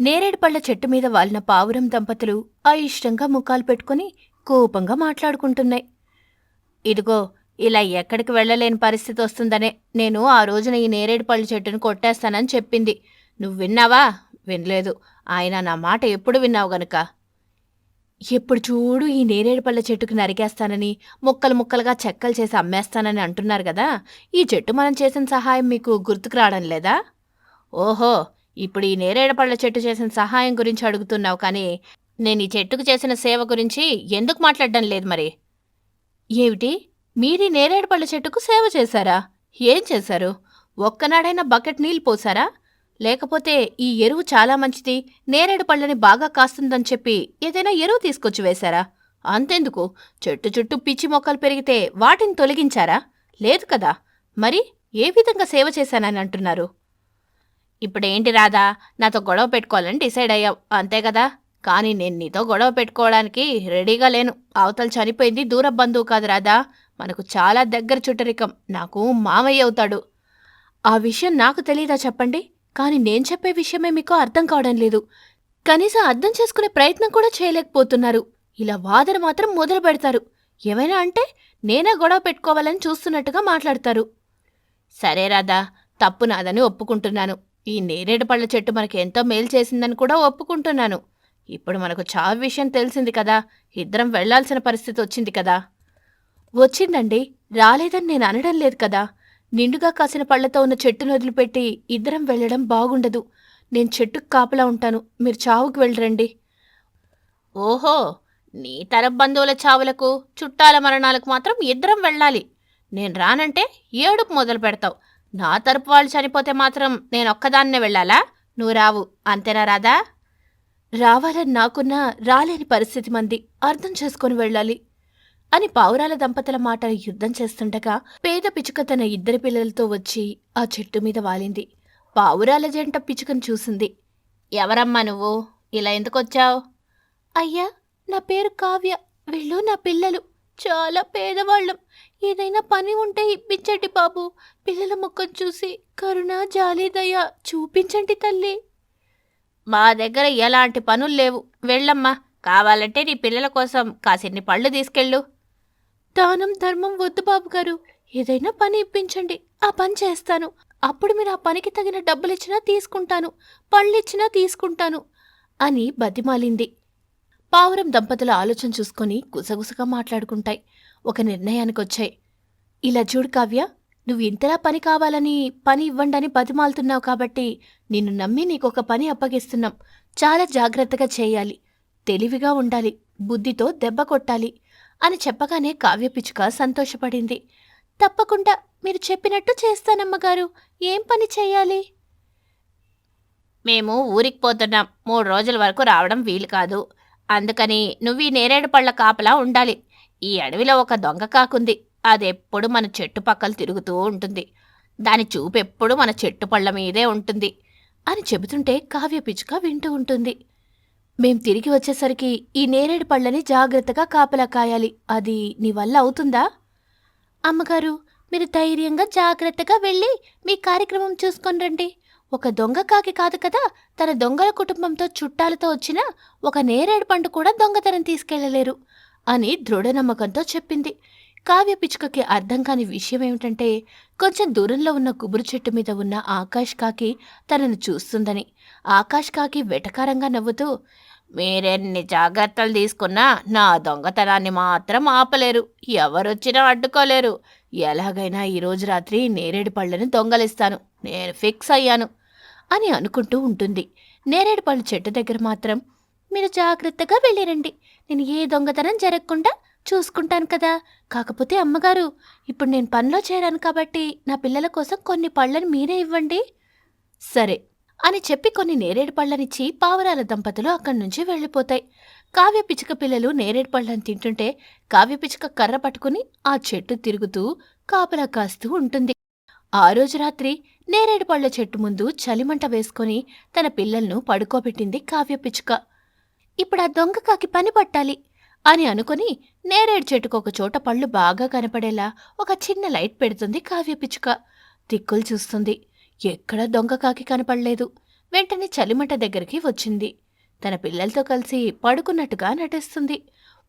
నేరేడు చెట్టు మీద వాలిన పావురం దంపతులు అయిష్టంగా ముఖాలు పెట్టుకుని కోపంగా మాట్లాడుకుంటున్నాయి. ఇదిగో ఇలా ఎక్కడికి వెళ్ళలేని పరిస్థితి వస్తుందనే నేను ఆ రోజున ఈ నేరేడు పళ్ళ చెట్టును కొట్టేస్తానని చెప్పింది. నువ్వు విన్నావా? వినలేదు. ఆయన నా మాట ఎప్పుడు విన్నావు గనుక? ఎప్పుడు చూడు ఈ నేరేడు పళ్ళ చెట్టుకు నరికేస్తానని ముక్కలు ముక్కలుగా చెక్కలు చేసి అమ్మేస్తానని అంటున్నారు కదా? ఈ చెట్టు మనం చేసిన సహాయం మీకు గుర్తుకు రావడం లేదా? ఓహో ఇప్పుడు ఈ నేరేడు పళ్ళ చెట్టు చేసిన సహాయం గురించి అడుగుతున్నావు కానీ నేను ఈ చెట్టుకు చేసిన సేవ గురించి ఎందుకు మాట్లాడడం లేదు మరి? ఏమిటి? మీరీ నేరేడు పళ్ళ చెట్టుకు సేవ చేశారా? ఏం చేశారు? ఒక్కనాడైనా బకెట్ నీళ్ళు పోసారా? లేకపోతే ఈ ఎరువు చాలా మంచిది నేరేడు పళ్ళని బాగా కాస్తుందని చెప్పి ఏదైనా ఎరువు తీసుకొచ్చి వేశారా? అంతెందుకు. చెట్టు చుట్టూ పిచ్చి మొక్కలు పెరిగితే వాటిని తొలగించారా? లేదు కదా. మరి ఏ విధంగా సేవ చేశానని అంటున్నారు? ఇప్పుడేంటి రాదా నాతో గొడవ పెట్టుకోవాలని డిసైడ్ అయ్యావు. అంతే కదా? కానీ నేను నీతో గొడవ పెట్టుకోవడానికి రెడీగా లేను. అవతల చనిపోయింది దూర బంధువు కాదు రాదా మనకు చాలా దగ్గర చుట్టరికం. నాకు మామయ్య అవుతాడు. ఆ విషయం నాకు తెలియదా చెప్పండి? కానీ నేను చెప్పే విషయమే మీకు అర్థం కావడం లేదు. కనీసం అర్థం చేసుకునే ప్రయత్నం కూడా చేయలేకపోతున్నారు. ఇలా వాదన మాత్రం మొదలు పెడతారు. ఏమైనా అంటే నేనే గొడవ పెట్టుకోవాలని చూస్తున్నట్టుగా మాట్లాడతారు. సరే రాదా తప్పు నాదని ఒప్పుకుంటున్నాను. ఈ నేరేడు పళ్ళ చెట్టు మనకి ఎంతో మేలు చేసిందని కూడా ఒప్పుకుంటున్నాను. ఇప్పుడు మనకు చావు విషయం తెలిసింది కదా. ఇద్దరం వెళ్ళాల్సిన పరిస్థితి వచ్చింది కదా. వచ్చిందండి. రాలేదని నేను అనడం లేదు కదా. నిండుగా కాసిన పళ్ళతో ఉన్న చెట్టును వదిలిపెట్టి ఇద్దరం వెళ్ళడం బాగుండదు. నేను చెట్టుకు కాపలా ఉంటాను. మీరు చావుకు వెళ్ళరండి. ఓహో! నీ తరం బంధువుల చావులకు చుట్టాల మరణాలకు మాత్రం ఇద్దరం వెళ్ళాలి. నేను రానంటే ఏడుపు మొదలు పెడతావు నా తరపు వాళ్ళు చనిపోతే మాత్రం నేను ఒక్కదాన్నే వెళ్ళాలా? నువ్వు రావు అంతేనా రాదా రావాలని నాకున్నా రాలేని పరిస్థితి మంది అర్థం చేసుకొని వెళ్ళాలి అని పావురాల దంపతుల మాట యుద్ధం చేస్తుండగా పేద పిచుక తన ఇద్దరి పిల్లలతో వచ్చి ఆ చెట్టు మీద వాలింది. పావురాల జంట పిచుకను చూసింది. ఎవరమ్మా నువ్వు? ఇలా ఎందుకొచ్చావు? అయ్యా నా పేరు కావ్య. వీళ్ళు నా పిల్లలు. చాలా పేదవాళ్ళం. ఏదైనా పని ఉంటే ఇప్పించండి బాబు. పిల్లల ముఖం చూసి కరుణ జాలి చూపించండి తల్లి. మా దగ్గర ఎలాంటి పనులు లేవు. వెళ్ళమ్మా. కావాలంటే నీ పిల్లల కోసం కాసిన్ని పళ్ళు తీసుకెళ్ళు. దానం ధర్మం వద్దు బాబు గారు. ఏదైనా పని ఇప్పించండి. ఆ పని చేస్తాను. అప్పుడు మీరు ఆ పనికి తగిన డబ్బులిచ్చినా తీసుకుంటాను. పళ్ళిచ్చినా తీసుకుంటాను. అని బతిమాలింది. పావురం దంపతుల ఆలోచన చూసుకొని గుసగుసగా మాట్లాడుకుంటాయి. ఒక నిర్ణయానికి వచ్చాయి ఇలా చూడు కావ్య నువ్వు ఇంతలా పని కావాలని పని ఇవ్వండని బతిమాలుతున్నావు కాబట్టి నిన్ను నమ్మి నీకొక పని అప్పగిస్తున్నాం. చాలా జాగ్రత్తగా చేయాలి. తెలివిగా ఉండాలి. బుద్ధితో దెబ్బ కొట్టాలి. అని చెప్పగానే కావ్యపిచ్చుక సంతోషపడింది. తప్పకుండా మీరు చెప్పినట్టు చేస్తానమ్మగారు. ఏం పని చేయాలి? మేము ఊరికి పోతున్నాం. మూడు రోజుల వరకు రావడం వీలు కాదు. అందుకని నువ్వు ఈ నేరేడు పళ్ళ కాపలా ఉండాలి. ఈ అడవిలో ఒక దొంగ కాకుంది. అదెప్పుడు మన చెట్టు పక్కలు తిరుగుతూ ఉంటుంది. దాని చూపెప్పుడు మన చెట్టు పళ్ళ మీదే ఉంటుంది అని చెబుతుంటే కావ్య పిచ్చుక వింటూ ఉంటుంది. మేం తిరిగి వచ్చేసరికి ఈ నేరేడు పళ్ళని జాగ్రత్తగా కాపలా కాయాలి. అది నీ వల్ల అవుతుందా? అమ్మగారు మీరు ధైర్యంగా జాగ్రత్తగా వెళ్ళి మీ కార్యక్రమం చూసుకొని రండి. ఒక దొంగ కాకి కాదు కదా? తన దొంగల కుటుంబంతో చుట్టాలతో వచ్చిన ఒక నేరేడు పండు కూడా దొంగతనం తీసుకెళ్ళలేరు అని దృఢ నమ్మకంతో చెప్పింది. కావ్య పిచ్చుకకి అర్థం కాని విషయం ఏమిటంటే కొంచెం దూరంలో ఉన్న గుబురు చెట్టు మీద ఉన్న ఆకాష్ కాకి తనను చూస్తుందని. ఆకాష్ కాకి వెటకారంగా నవ్వుతూ మీరెన్ని జాగ్రత్తలు తీసుకున్నా నా దొంగతనాన్ని మాత్రం ఆపలేరు. ఎవరొచ్చినా అడ్డుకోలేరు. ఎలాగైనా ఈరోజు రాత్రి నేరేడు పళ్ళని దొంగలిస్తాను. నేను ఫిక్స్ అయ్యాను. అని అనుకుంటూ ఉంటుంది. నేరేడుపళ్ళు చెట్టు దగ్గర మాత్రం మీరు జాగ్రత్తగా వెళ్ళిరండి. నేను ఏ దొంగతనం జరగకుండా చూసుకుంటాను కదా. కాకపోతే అమ్మగారు ఇప్పుడు నేను పనిలో చేరాను కాబట్టి నా పిల్లల కోసం కొన్ని పళ్ళని మీరే ఇవ్వండి. సరే అని చెప్పి కొన్ని నేరేడు పళ్ళనిచ్చి పావురాల దంపతులు అక్కడి నుంచి వెళ్ళిపోతాయి. కావ్య పిచ్చుక పిల్లలు నేరేడు పళ్ళని తింటుంటే కావ్య పిచ్చుక కర్ర పట్టుకుని ఆ చెట్టు తిరుగుతూ కాపలా కాస్తూ ఉంటుంది. ఆ రోజు రాత్రి నేరేడు పళ్ళ చెట్టు ముందు చలిమంట వేసుకొని తన పిల్లలను పడుకోబెట్టింది కావ్య పిచ్చుక. ఇప్పుడు ఆ దొంగ కాకి పని పట్టాలి అని అనుకుని నేరేడు చెట్టుకు ఒక చోట పళ్ళు బాగా కనపడేలా ఒక చిన్న లైట్ పెడుతుంది కావ్య పిచ్చుక. దిక్కులు చూస్తుంది. ఎక్కడ దొంగ కాకి కనపడలేదు. వెంటనే చలిమంట దగ్గరికి వచ్చింది. తన పిల్లలతో కలిసి పడుకున్నట్టుగా నటిస్తుంది.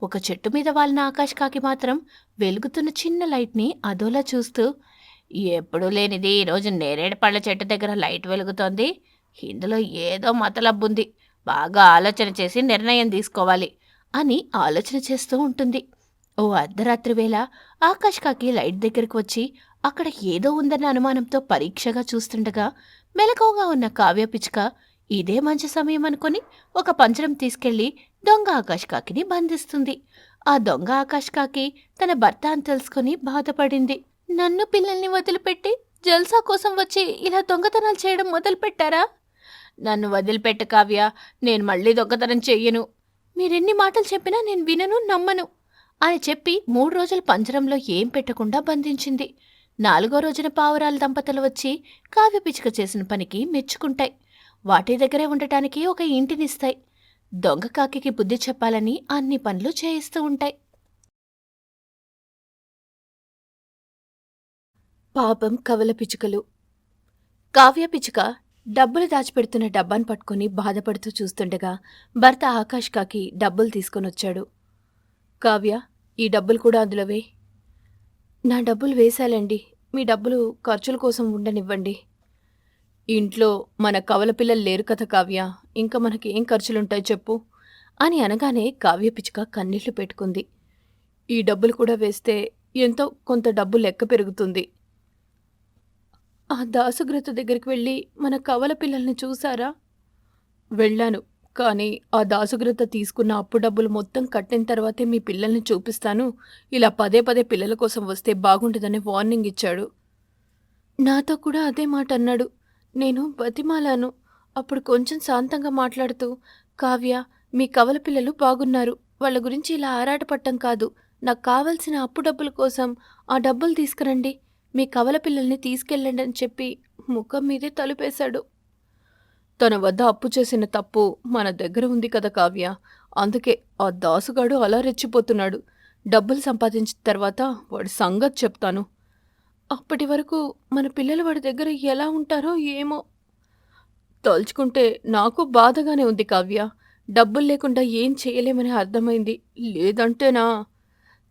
ఒక చెట్టు మీద వాలిన ఆకాష్ కాకి మాత్రం వెలుగుతున్న చిన్న లైట్ని అదోలా చూస్తూ ఎప్పుడూ లేనిది ఈరోజు నేరేడు పళ్ళ చెట్టు దగ్గర లైట్ వెలుగుతోంది. ఇందులో ఏదో మతలబ్బుంది బాగా ఆలోచన చేసి నిర్ణయం తీసుకోవాలి అని ఆలోచన చేస్తూ ఉంటుంది. ఓ అర్ధరాత్రి వేళ ఆకాష్ కాకి లైట్ దగ్గరకు వచ్చి అక్కడ ఏదో ఉందన్న అనుమానంతో పరీక్షగా చూస్తుండగా మెలకువగా ఉన్న కావ్య పిచ్చుక ఇదే మంచి సమయం అనుకుని ఒక పంజరం తీసుకెళ్ళి దొంగ ఆకాష్ కాకిని బంధిస్తుంది. ఆ దొంగ ఆకాష్ కాకి తన భర్త అని తెలుసుకుని బాధపడింది. నన్ను పిల్లల్ని వదిలిపెట్టి జల్సా కోసం వచ్చి ఇలా దొంగతనాలు చేయడం మొదలుపెట్టారా? నన్ను వదిలిపెట్టు కావ్య. నేను మళ్ళీ దొంగతనం చెయ్యను. మీరెన్ని మాటలు చెప్పినా నేను వినను నమ్మను. అని చెప్పి మూడు రోజులు పంజరంలో ఏం పెట్టకుండా బంధించింది. నాలుగో రోజున పావురాల దంపతులు వచ్చి కావ్య పిచ్చుక చేసిన పనికి మెచ్చుకుంటాయి. వాటి దగ్గరే ఉండటానికి ఒక ఇంటినిస్తాయి దొంగ కాకికి బుద్ధి చెప్పాలని అన్ని పనులు చేయిస్తూ ఉంటాయి. పాపం కవల పిచ్చుకలు కావ్య పిచ్చుక డబ్బులు దాచిపెడుతున్న డబ్బాను పట్టుకుని బాధపడుతూ చూస్తుండగా భర్త ఆకాష్ కాకి డబ్బులు తీసుకొని వచ్చాడు. కావ్య ఈ డబ్బులు కూడా అందులోవే. నా డబ్బులు వేశాలండి. మీ డబ్బులు ఖర్చుల కోసం ఉండనివ్వండి. ఇంట్లో మన కవల పిల్లలు లేరు కదా కావ్య. ఇంకా మనకి ఏం ఖర్చులుంటాయి చెప్పు అని అనగానే కావ్య పిచ్చుక కన్నీళ్ళు పెట్టుకుంది. ఈ డబ్బులు కూడా వేస్తే ఎంతో కొంత డబ్బు లెక్క పెరుగుతుంది. ఆ దాసుగ్రత దగ్గరికి వెళ్ళి మన కవల పిల్లల్ని చూసారా? వెళ్ళాను. కానీ ఆ దాసుగ్రత తీసుకున్న అప్పు డబ్బులు మొత్తం కట్టిన తర్వాతే మీ పిల్లల్ని చూపిస్తాను. ఇలా పదే పదే పిల్లల కోసం వస్తే బాగుంటుందని వార్నింగ్ ఇచ్చాడు. నాతో కూడా అదే మాట అన్నాడు. నేను బతిమాలాను. అప్పుడు కొంచెం శాంతంగా మాట్లాడుతూ కావ్య మీ కవల పిల్లలు బాగున్నారు. వాళ్ళ గురించి ఇలా ఆరాటపట్టం కాదు. నాకు కావలసిన అప్పు డబ్బుల కోసం ఆ డబ్బులు తీసుకురండి. మీ కవల పిల్లల్ని తీసుకెళ్ళండి అని చెప్పి ముఖం మీదే తలుపేశాడు. తన వద్ద అప్పు చేసిన తప్పు మన దగ్గర ఉంది కదా కావ్య. అందుకే ఆ దాసుగాడు అలా రెచ్చిపోతున్నాడు. డబ్బులు సంపాదించిన తర్వాత వాడి సంగతి చెప్తాను. అప్పటి వరకు మన పిల్లలు వాడి దగ్గర ఎలా ఉంటారో ఏమో. తలుచుకుంటే నాకు బాధగానే ఉంది కావ్య. డబ్బులు లేకుండా ఏం చేయలేమని అర్థమైంది. లేదంటేనా?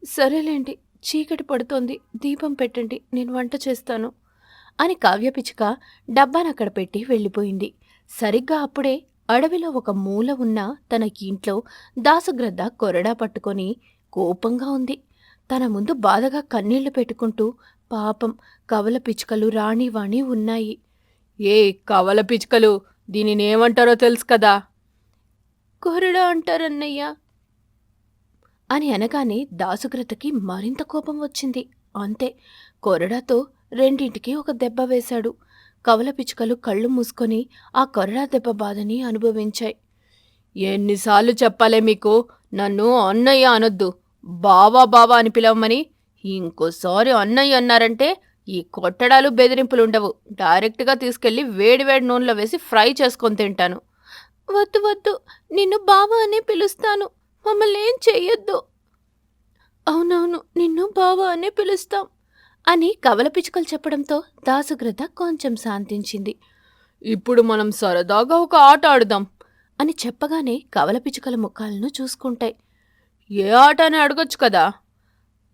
సరేలేండి. చీకటి పడుతోంది. దీపం పెట్టండి నేను వంట చేస్తాను అని కావ్య పిచ్చుక పెట్టి వెళ్ళిపోయింది. సరిగ్గా అప్పుడే అడవిలో ఒక మూల ఉన్న తన ఇంట్లో దాసగ్రద్ద కొరడా పట్టుకొని కోపంగా ఉంది. తన ముందు బాధగా కన్నీళ్ళు పెట్టుకుంటూ పాపం కవల పిచ్చుకలు రాణివాణి ఉన్నాయి. ఏ కవల పిచ్చుకలు దీనిని ఏమంటారో తెలుసు కదా? కొరడా అంటారన్నయ్యా. అని అనగానే దాసుగ్రతకి మరింత కోపం వచ్చింది. అంతే కొరడాతో రెండింటికి ఒక దెబ్బ వేశాడు. కవల పిచ్చుకలు కళ్ళు మూసుకొని ఆ కొరడా దెబ్బ బాధని అనుభవించాయి. ఎన్నిసార్లు చెప్పాలే మీకు నన్ను అన్నయ్య అనొద్దు బావా బావా అని పిలవమని. ఇంకోసారి అన్నయ్య అన్నారంటే ఈ కొట్టడాలు బెదిరింపులు ఉండవు డైరెక్ట్గా తీసుకెళ్ళి వేడివేడి నూనెలో వేసి ఫ్రై చేసుకొని తింటాను. వద్దు వద్దు నిన్ను బావా అనే పిలుస్తాను. మమ్మల్ని ఏం చెయ్యొద్దు. అవునవును నిన్ను బావా అనే పిలుస్తాం అని కవల పిచ్చుకలు చెప్పడంతో దాసుగ్రత కొంచెం శాంతించింది. ఇప్పుడు మనం సరదాగా ఒక ఆట ఆడుదాం అని చెప్పగానే కవల పిచ్చుకల ముఖాలను చూసుకుంటాయి. ఏ ఆట అని అడగొచ్చు కదా?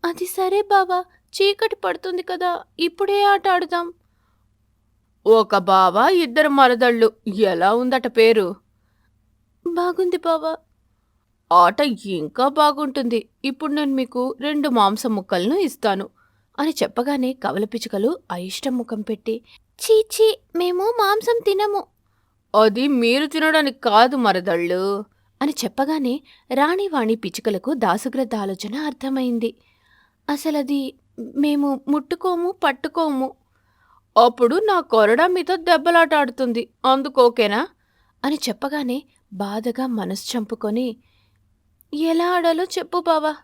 అది సరే బావా చీకటి పడుతుంది కదా ఇప్పుడే ఆట ఆడుదాం. ఒక బావ ఇద్దరు మరదళ్ళు ఎలా ఉందట పేరు? బాగుంది బావా ఆట ఇంకా బాగుంటుంది. ఇప్పుడు నేను మీకు రెండు మాంసం ముక్కలను ఇస్తాను. అని చెప్పగానే కవల పిచ్చుకలు అయిష్టం ముఖం పెట్టి చీచీ మేము మాంసం తినము. అది మీరు తినడానికి కాదు మరదళ్ళు. అని చెప్పగానే రాణివాణి పిచ్చుకలకు దాసుగ్రద్ద ఆలోచన అర్థమైంది. అసలది మేము ముట్టుకోము పట్టుకోము. అప్పుడు నా కొరడా మీద దెబ్బలాట ఆడుతుంది అందుకోకేనా అని చెప్పగానే బాధగా మనసు చంపుకొని ఎలా ఆడాలో చెప్పు బావా.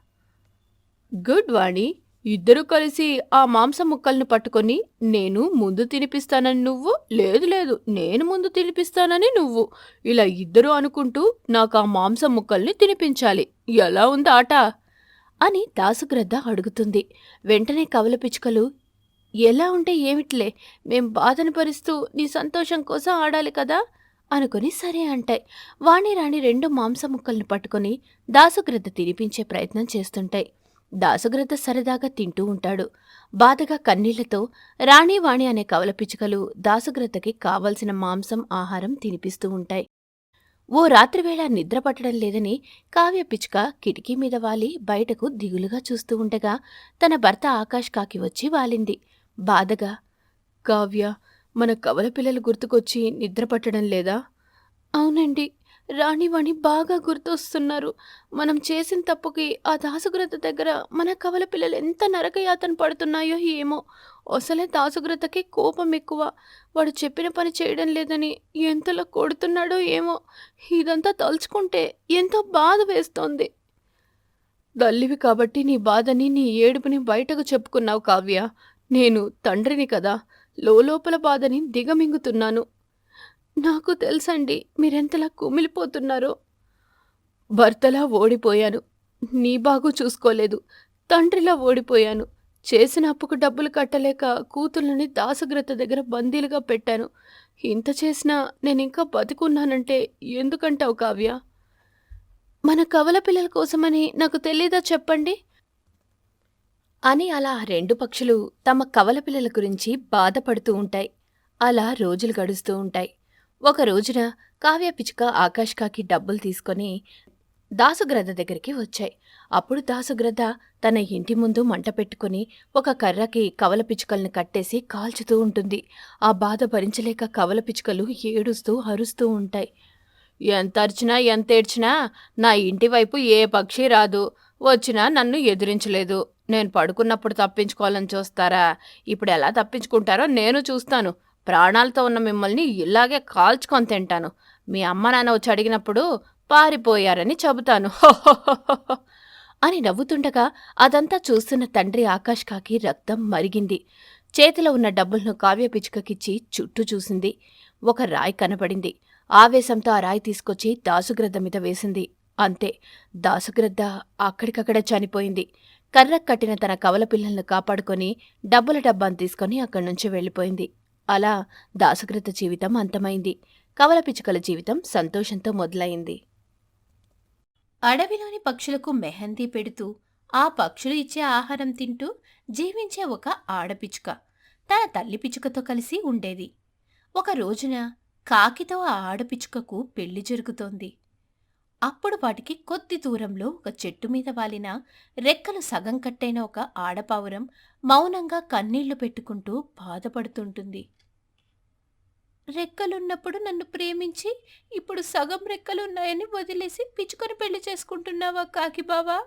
గుడ్ వాణి ఇద్దరు కలిసి ఆ మాంసం ముక్కల్ని పట్టుకొని నేను ముందు తినిపిస్తానని నువ్వు? లేదు లేదు నేను ముందు తినిపిస్తానని నువ్వు. ఇలా ఇద్దరు అనుకుంటూ నాకు ఆ మాంసం ముక్కల్ని తినిపించాలి. ఎలా ఉంది ఆట? అని దాసుగ్రద్ద అడుగుతుంది. వెంటనే కవల పిచ్చుకలు ఎలా ఉంటే ఏమిట్లే మేం బాధను పరుస్తూ నీ సంతోషం కోసం ఆడాలి కదా? అనుకుని సరే అంటాయి. వాణి రాణి రెండు మాంస ముక్కల్ని పట్టుకొని దాసుగ్రద్ద తినిపించే ప్రయత్నం చేస్తుంటాయి. దాసుగ్రద్ద సరదాగా తింటూ ఉంటాడు. బాధగా కన్నీళ్ళతో రాణి వాణి అనే కవల పిచ్చుకలు దాసుగ్రద్దకి కావలసిన మాంసం ఆహారం తినిపిస్తూ ఉంటాయి. ఓ రాత్రివేళ నిద్ర పట్టడం లేదని కావ్య పిచ్చుక కిటికీ మీద వాలి బయటకు దిగులుగా చూస్తూ ఉండగా తన భర్త ఆకాష్ కాకి వచ్చి వాలింది. బాధగా కావ్య మన కవల పిల్లలు గుర్తుకొచ్చి నిద్ర పట్టడం లేదా? అవునండి. రాణివాణి బాగా గుర్తొస్తున్నారు. మనం చేసిన తప్పుకి ఆ దాసుగ్రత దగ్గర మన కవల పిల్లలు ఎంత నరకయాతన పడుతున్నాయో ఏమో. అసలే దాసుగ్రతకి కోపం ఎక్కువ. వాడు చెప్పిన పని చేయడం లేదని ఎంతలో కొడుతున్నాడో ఏమో. ఇదంతా తలుచుకుంటే ఎంతో బాధ వేస్తోంది. తల్లివి కాబట్టి నీ బాధని నీ ఏడుపుని బయటకు చెప్పుకున్నావు కావ్య. నేను తండ్రిని కదా. లోపల బాధని దిగమింగుతున్నాను. నాకు తెలుసండి మీరెంతలా కుమిలిపోతున్నారో. భర్తలా ఓడిపోయాను. నీ బాగు చూసుకోలేదు. తండ్రిలా ఓడిపోయాను. చేసిన అప్పుకు డబ్బులు కట్టలేక కూతుళ్ళని దాసగ్రత దగ్గర బందీలుగా పెట్టాను. ఇంత చేసినా నేను ఇంకా బతుకున్నానంటే ఎందుకంటావు కావ్య? మన కవల పిల్లల కోసమని నాకు తెలీదా చెప్పండి? అని అలా రెండు పక్షులు తమ కవలపిల్లల గురించి బాధపడుతూ ఉంటాయి. అలా రోజులు గడుస్తూ ఉంటాయి. ఒక రోజున కావ్య పిచ్చుక ఆకాష్ కాకి డబ్బులు తీసుకొని దాసుగ్రద్ద దగ్గరికి వచ్చాయి. అప్పుడు దాసుగ్రద్ద తన ఇంటి ముందు మంట పెట్టుకుని ఒక కర్రకి కవల పిచ్చుకల్ని కట్టేసి కాల్చుతూ ఉంటుంది. ఆ బాధ భరించలేక కవల పిచ్చుకలు ఏడుస్తూ అరుస్తూ ఉంటాయి. ఎంత అరిచినా ఎంత ఏడ్చినా నా ఇంటి వైపు ఏ పక్షి రాదు. వచ్చినా నన్ను ఎదిరించలేదు. నేను పడుకున్నప్పుడు తప్పించుకోవాలని చూస్తారా? ఇప్పుడు ఎలా తప్పించుకుంటారో నేను చూస్తాను. ప్రాణాలతో ఉన్న మిమ్మల్ని ఇలాగే కాల్చుకొని తింటాను. మీ అమ్మ నాన్న వచ్చి అడిగినప్పుడు పారిపోయారని చెబుతాను. అని నవ్వుతుండగా అదంతా చూస్తున్న తండ్రి ఆకాష్ కాకి రక్తం మరిగింది. చేతిలో ఉన్న డబ్బులను కావ్య పిచ్చుకకిచ్చి చుట్టూ చూసింది. ఒక రాయి కనపడింది ఆవేశంతో ఆ రాయి తీసుకొచ్చి దాసుగ్రద్ద మీద వేసింది. అంతే. దాసుగ్రద్ద అక్కడికక్కడ చనిపోయింది. కర్ర కట్టిన తన కవల పిల్లలను కాపాడుకొని డబ్బుల డబ్బాను తీసుకొని అక్కడి నుంచి వెళ్ళిపోయింది. అలా దాసుగ్రద్ద జీవితం అంతమైంది. కవల పిచ్చుకల జీవితం సంతోషంతో మొదలైంది. అడవిలోని పక్షులకు మెహందీ పెడుతూ ఆ పక్షులు ఇచ్చే ఆహారం తింటూ జీవించే ఒక ఆడపిచ్చుక. తన తల్లి పిచ్చుకతో కలిసి ఉండేది. ఒక రోజున కాకితో ఆ ఆడపిచ్చుకకు పెళ్ళి జరుగుతోంది. అప్పుడు వాటికి కొద్ది దూరంలో ఒక చెట్టు మీద వాలిన రెక్కలు సగం కట్టైన ఒక ఆడపావురం మౌనంగా కన్నీళ్ళు పెట్టుకుంటూ బాధపడుతుంటుంది. రెక్కలున్నప్పుడు నన్ను ప్రేమించి ఇప్పుడు సగం రెక్కలున్నాయని వదిలేసి పిచ్చుకొని పెళ్ళి చేసుకుంటున్నావా కాకిబావా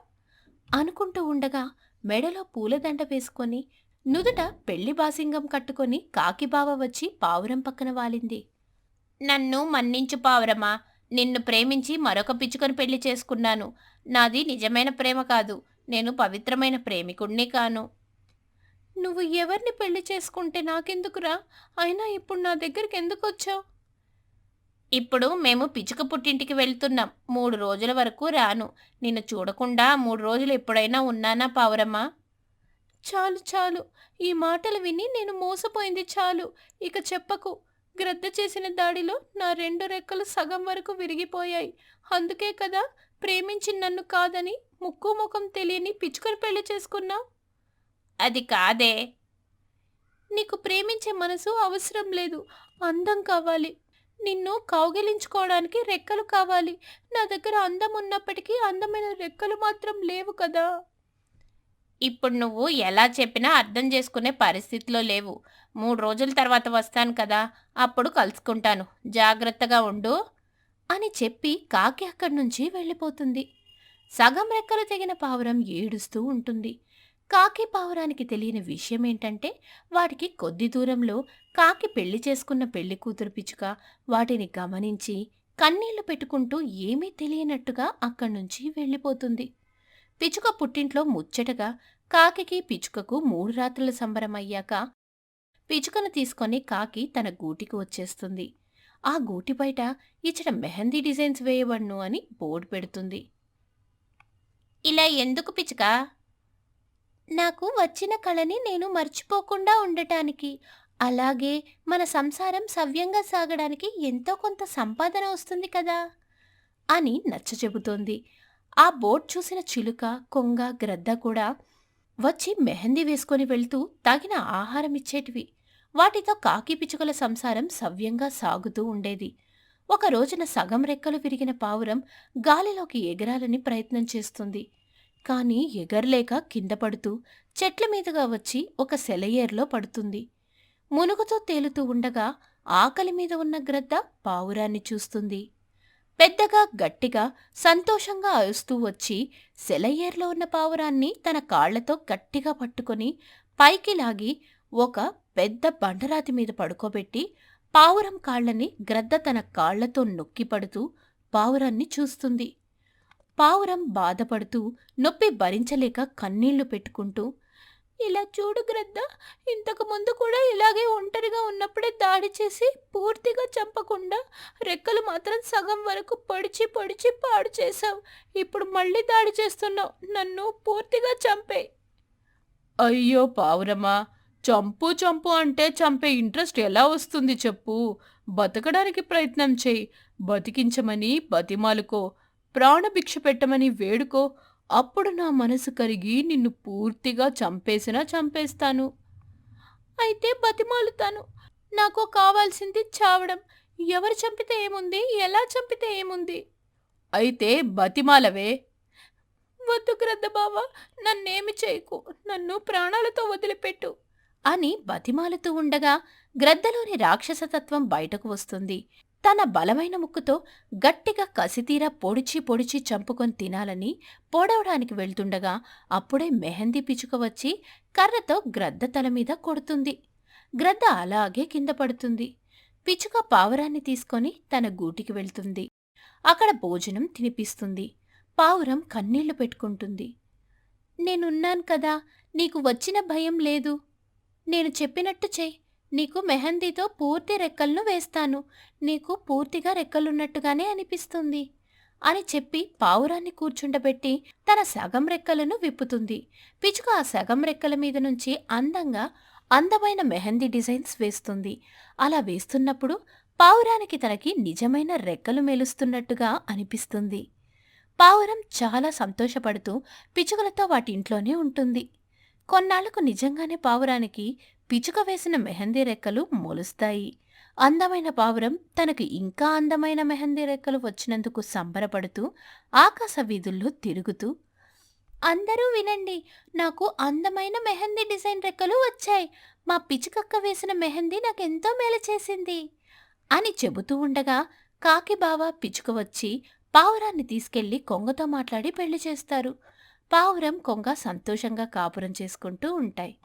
అనుకుంటూ ఉండగా మెడలో పూలదండ వేసుకొని నుదుట పెళ్ళి బాసింగం కట్టుకొని కాకిబావ వచ్చి పావురం పక్కన వాలింది. నన్ను మన్నించు పావురమా? నిన్ను ప్రేమించి మరొక పిచ్చుకను పెళ్ళి చేసుకున్నాను. నాది నిజమైన ప్రేమ కాదు. నేను పవిత్రమైన ప్రేమికుణ్ణి కాను. నువ్వు ఎవరిని పెళ్ళి చేసుకుంటే నాకెందుకురా? అయినా ఇప్పుడు నా దగ్గరికి ఎందుకు వచ్చావు? ఇప్పుడు మేము పిచ్చుక పుట్టింటికి వెళ్తున్నాం. మూడు రోజుల వరకు రాను. నిన్ను చూడకుండా మూడు రోజులు ఎప్పుడైనా ఉన్నానా పావురమ్మా? చాలు చాలు. ఈ మాటలు విని నేను మోసపోయింది చాలు. ఇక చెప్పకు. గ్రద్ద చేసిన దాడిలో నా రెండు రెక్కలు సగం వరకు విరిగిపోయాయి. అందుకే కదా ప్రేమించి నన్ను కాదని ముక్కు ముఖం తెలియని పిచ్చుకొని పెళ్ళి చేసుకున్నావు? అది కాదే. నీకు ప్రేమించే మనసు అవసరం లేదు. అందం కావాలి. నిన్ను కౌగిలించుకోవడానికి రెక్కలు కావాలి. నా దగ్గర అందం ఉన్నప్పటికీ అందమైన రెక్కలు మాత్రం లేవు కదా. ఇప్పుడు నువ్వు ఎలా చెప్పినా అర్థం చేసుకునే పరిస్థితిలో లేవు. మూడు రోజుల తర్వాత వస్తాను కదా అప్పుడు కలుసుకుంటాను. జాగ్రత్తగా ఉండు అని చెప్పి కాకి అక్కడి నుంచి వెళ్ళిపోతుంది. సగం రెక్కలు తెగిన పావురం ఏడుస్తూ ఉంటుంది. కాకి పావురానికి తెలియని విషయం ఏంటంటే వాటికి కొద్ది దూరంలో కాకి పెళ్ళి చేసుకున్న పెళ్ళి కూతురు పిచ్చుక వాటిని గమనించి కన్నీళ్ళు పెట్టుకుంటూ ఏమీ తెలియనట్టుగా అక్కడి నుంచి వెళ్ళిపోతుంది. పిచ్చుక పుట్టింట్లో ముచ్చటగా కాకికి పిచ్చుకకు మూడు రాత్రుల సంబరమయ్యాక పిచ్చుకను తీసుకొని కాకి తన గూటికి వచ్చేస్తుంది. ఆ గూటి బయట ఇచ్చట మెహందీ డిజైన్స్ వేయబడ్ను అని బోర్డు పెడుతుంది. ఇలా ఎందుకు పిచ్చుక? నాకు వచ్చిన కళని నేను మర్చిపోకుండా ఉండటానికి అలాగే మన సంసారం సవ్యంగా సాగడానికి ఎంతో కొంత సంపాదన వస్తుంది కదా అని నచ్చ చెబుతోంది ఆ బోట్ చూసిన చిలుక కొంగ గ్రద్ద కూడా వచ్చి మెహందీ వేసుకొని వెళ్తూ తగిన ఆహారం ఇచ్చేటివి వాటితో కాకి పిచ్చుకల సంసారం సవ్యంగా సాగుతూ ఉండేది. ఒక రోజున సగం రెక్కలు విరిగిన పావురం గాలిలోకి ఎగరాలని ప్రయత్నం చేస్తుంది. కానీ ఎగరలేక కింద పడుతూ చెట్ల మీదుగా వచ్చి ఒక సెలయేరులో పడుతుంది. మునుగుతో తేలుతూ ఉండగా ఆకలి మీద ఉన్న గ్రద్ద పావురాన్ని చూస్తుంది. పెద్దగా గట్టిగా సంతోషంగా అరుస్తూ వచ్చి సెలయేర్లో ఉన్న పావురాన్ని తన కాళ్ళతో గట్టిగా పట్టుకొని పైకి లాగి ఒక పెద్ద బండరాతి మీద పడుకోబెట్టి పావురం కాళ్ళని గ్రద్ద తన కాళ్ళతో నొక్కి పడుతూ పావురాన్ని చూస్తుంది. పావురం బాధపడుతూ నొప్పి భరించలేక కన్నీళ్ళు పెట్టుకుంటూ ఇలా చూడు గ్రద్ద ఇంత ముందు కూడా ఇలాగే ఒంటరిగా ఉన్నప్పుడే దాడి చేసి పూర్తిగా చంపకుండా రెక్కలు మాత్రం సగం వరకు పొడిచి పొడిచి పాడు చేశావు. ఇప్పుడు మళ్ళీ దాడి చేస్తున్నావు. నన్ను పూర్తిగా చంపే. అయ్యో పావురమా చంపు చంపు అంటే చంపే ఇంట్రెస్ట్ ఎలా వస్తుంది చెప్పు. బతకడానికి ప్రయత్నం చేయి. బతికించమని బతిమాలుకో. ప్రాణభిక్ష పెట్టమని వేడుకో. అప్పుడు నా మనసు కరిగి నిన్ను పూర్తిగా చంపేసినా చంపేస్తాను. అయితే బతిమాలుతాను. నాకు కావాల్సింది చావడం. ఎవరు చంపితే ఏముంది? ఎలా చంపితే ఏముంది? అయితే బతిమాలవే. వద్దు గ్రద్ద బావా నన్నేమి చేయకు. నన్ను ప్రాణాలతో వదిలిపెట్టు. అని బతిమాలుతూ ఉండగా గ్రద్దలోని రాక్షసతత్వం బయటకు వస్తుంది. తన బలమైన ముక్కుతో గట్టిగా కసితీరా పొడిచి పొడిచి చంపుకొని తినాలని పొడవడానికి వెళ్తుండగా అప్పుడే మెహందీ పిచుక వచ్చి కర్రతో గ్రద్ద తల మీద కొడుతుంది. గ్రద్ద అలాగే కింద పడుతుంది. పిచుక పావురాన్ని తీసుకొని తన గూటికి వెళ్తుంది. అక్కడ భోజనం తినిపిస్తుంది. పావురం కన్నీళ్ళు పెట్టుకుంటుంది. నేనున్నాను కదా నీకు వచ్చిన భయం లేదు. నేను చెప్పినట్టు చెయ్యి నీకు మెహందీతో పూర్తి రెక్కలను వేస్తాను. నీకు పూర్తిగా రెక్కలున్నట్టుగానే అనిపిస్తుంది అని చెప్పి పావురాన్ని కూర్చుండబెట్టి తన సగం రెక్కలను విప్పుతుంది. పిచుక ఆ సగం రెక్కల మీద నుంచి అందంగా అందమైన మెహందీ డిజైన్స్ వేస్తుంది. అలా వేస్తున్నప్పుడు పావురానికి తనకి నిజమైన రెక్కలు మెలుస్తున్నట్టుగా అనిపిస్తుంది. పావురం చాలా సంతోషపడుతూ పిచుకలతో వాటి ఇంట్లోనే ఉంటుంది. కొన్నాళ్ళకు నిజంగానే పావురానికి పిచుక వేసిన మెహందీ రెక్కలు మొలుస్తాయి. అందమైన పావురం తనకు ఇంకా అందమైన మెహందీ రెక్కలు వచ్చినందుకు సంబరపడుతూ ఆకాశ వీధుల్లో తిరుగుతూ అందరూ వినండి నాకు అందమైన మెహందీ డిజైన్ రెక్కలు వచ్చాయి. మా పిచుకక్క వేసిన మెహందీ నాకెంతో మేలు చేసింది. అని చెబుతూ ఉండగా కాకి బావ పిచుక వచ్చి పావురాన్ని తీసుకెళ్ళి కొంగతో మాట్లాడి పెళ్ళి చేస్తారు. పావురం కొంగ సంతోషంగా కాపురం చేసుకుంటూ ఉంటాయి.